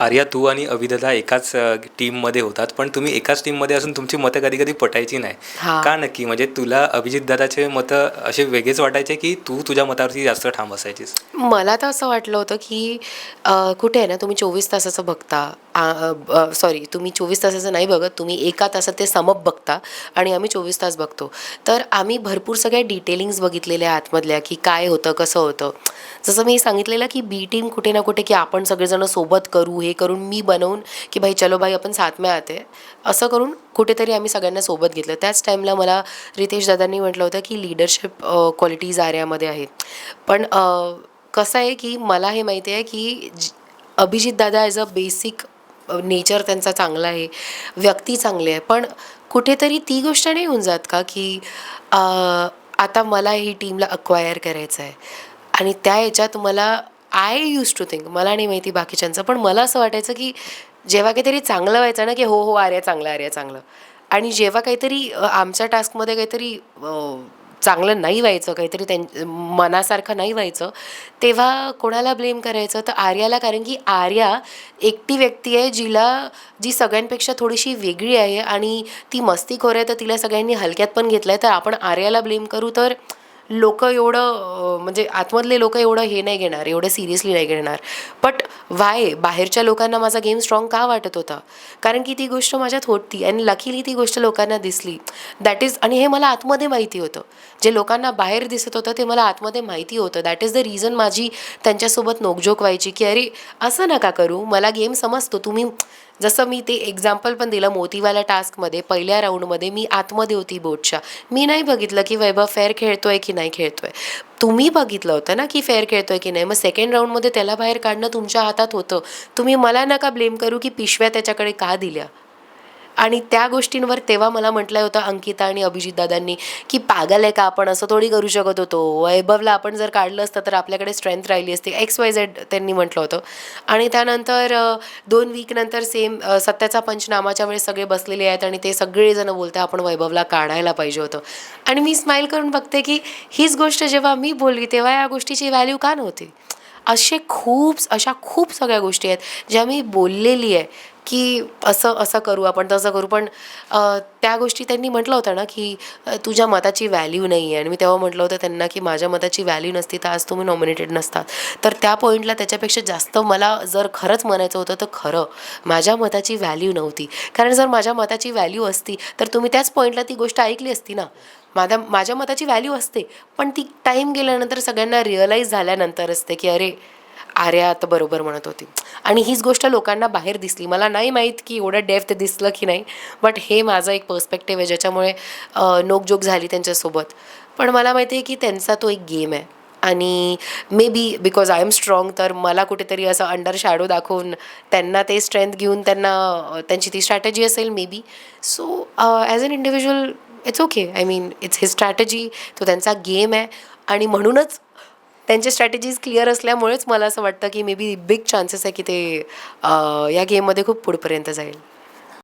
आर्या तू आणि अभिददा एकाच टीममध्ये होतात पण तुम्ही एकाच टीममध्ये असून तुमची मतं कधी कधी पटायची नाही. हा. का नक्की? म्हणजे तुला अभिजित दादाचे मतं असे वेगळेच वाटायचे की तू तुझ्या मतावरती जास्त ठाम असायचीस? मला तर असं वाटलं होतं की अ, कुठे आहे ना तुम्ही चोवीस तासाचं बघता. सॉरी तुम्ही चोवीस तासाचं नाही बघत तुम्ही एका तासात ते समप बघता आणि आम्ही चोवीस तास बघतो. तर आम्ही भरपूर सगळ्या डिटेलिंग्स बघितलेल्या आतमधल्या की काय होतं कसं होतं. जसं मी सांगितलेलं की बी टीम कुठे ना कुठे की आपण सगळेजण सोबत करू हे करून मी बनवून की भाई चलो भाई आपण साथ में आते असं करून कुठेतरी आम्ही सगळ्यांना सोबत घेतलं. त्याच टाईमला मला रितेश दादांनी म्हटलं होतं की लिडरशिप क्वालिटीज आर्यामध्ये आहेत. पण कसं आहे की मला हे माहिती आहे की अभिजित दादा ॲज अ बेसिक नेचर त्यांचा चांगला आहे व्यक्ती चांगली आहे पण कुठेतरी ती गोष्ट नाही होऊन जात का की आता मला ही टीमला अक्वायर करायचं आहे. आणि त्या ह्याच्यात मला आय यूज टू थिंक मला नाही माहिती बाकीच्यांचं पण मला असं वाटायचं की जेव्हा काहीतरी चांगलं व्हायचं ना की हो हो आर्या चांगलं आर्या चांगलं. आणि जेव्हा काहीतरी आमच्या टास्कमध्ये काहीतरी चांगलं नाही व्हायचं काहीतरी त्यां मनासारखं नाही व्हायचं तेव्हा कोणाला ब्लेम करायचं? तर आर्याला कारण की आर्या एकटी व्यक्ती आहे जिला जी सगळ्यांपेक्षा थोडीशी वेगळी आहे आणि ती मस्तीखोर आहे तर तिला सगळ्यांनी हलक्यात पण घेतलं आहे तर आपण आर्याला ब्लेम करू तर लोक एवढं म्हणजे आतमधले लोक एवढं हे नाही घेणार एवढं सिरियसली नाही घेणार. बट वाय बाहेरच्या लोकांना माझा गेम स्ट्रॉंग का वाटत होता? कारण की ती गोष्ट माझ्यात होती आणि लकीली ती गोष्ट लोकांना दिसली. दॅट इज आणि हे मला आतमध्ये माहिती होतं. जे लोकांना बाहेर दिसत होतं ते मला आतमध्ये माहिती होतं. दॅट इज द रिझन माझी त्यांच्यासोबत नोकझोक व्हायची की अरे असं नका करू. मला गेम समजतो. तुम्ही जसं मी ते एक्झाम्पल पण दिलं मोतीवाल्या टास्कमध्ये पहिल्या राऊंडमध्ये मी आतमध्ये होती बोटच्या मी नाही बघितलं की वैभव फेअर खेळतोय की नाही खेळतोय. तुम्ही बघितलं होतं ना की फेअर खेळतोय की नाही? मग सेकंड राऊंडमध्ये त्याला बाहेर काढणं तुमच्या हातात होतं. तुम्ही मला नका ब्लेम करू की पिशव्या त्याच्याकडे का दिल्या? आणि त्या गोष्टींवर तेव्हा मला म्हटलं होतं अंकिता आणि अभिजित दादांनी की पागल आहे का आपण? असं थोडी करू शकत होतो. वैभवला आपण जर काढलं असतं तर आपल्याकडे स्ट्रेंथ राहिली असती. एक्स वाय झेड त्यांनी म्हटलं होतं. आणि त्यानंतर दोन वीक नंतर सेम सत्याचा पंचनामाच्या वेळेस सगळे बसलेले आहेत आणि ते सगळेजण बोलते आपण वैभवला काढायला पाहिजे होतं. आणि मी स्माईल करून बघते की हीच गोष्ट जेव्हा मी बोलली तेव्हा या गोष्टीची व्हॅल्यू का नव्हती? असे खूप अशा खूप सगळ्या गोष्टी आहेत ज्या मी बोललेली आहे. की असं असं करू आपण तसं करू. पण त्या गोष्टी त्यांनी म्हटलं होतं ना की तुझ्या मताची व्हॅल्यू नाही आहे आणि मी तेव्हा म्हटलं होतं त्यांना की माझ्या मताची व्हॅल्यू नसती तर आज तुम्ही नॉमिनेटेड नसतात. तर त्या पॉईंटला त्याच्यापेक्षा जास्त मला जर खरंच म्हणायचं होतं तर खरं. माझ्या मताची व्हॅल्यू नव्हती. कारण जर माझ्या मताची व्हॅल्यू असती तर तुम्ही त्याच पॉईंटला ती गोष्ट ऐकली असती ना. माझ्या माझ्या मताची व्हॅल्यू असते. पण ती टाईम गेल्यानंतर सगळ्यांना रिअलाईज झाल्यानंतर असते की अरे आर्या तर बरोबर म्हणत होती. आणि हीच गोष्ट लोकांना बाहेर दिसली. मला नाही माहीत की एवढं डेफ्थ दिसलं की नाही बट हे माझं एक पर्स्पेक्टिव्ह आहे ज्याच्यामुळे नोकजोक नोकझोक झाली त्यांच्यासोबत. पण मला माहिती आहे की त्यांचा तो एक गेम आहे. आणि maybe because I am strong तर मला कुठेतरी असं अंडर शॅडो दाखवून त्यांना ते स्ट्रेंथ घेऊन त्यांना त्यांची ती स्ट्रॅटेजी असेल maybe so as an individual it's okay I mean it's his strategy तो त्यांचा गेम आहे. आणि म्हणूनच त्यांच्या स्ट्रॅटेजीज क्लिअर असल्यामुळेच मला असं वाटतं की मे बी बिग चान्सेस आहे की ते या गेममध्ये खूप पुढपर्यंत जाईल.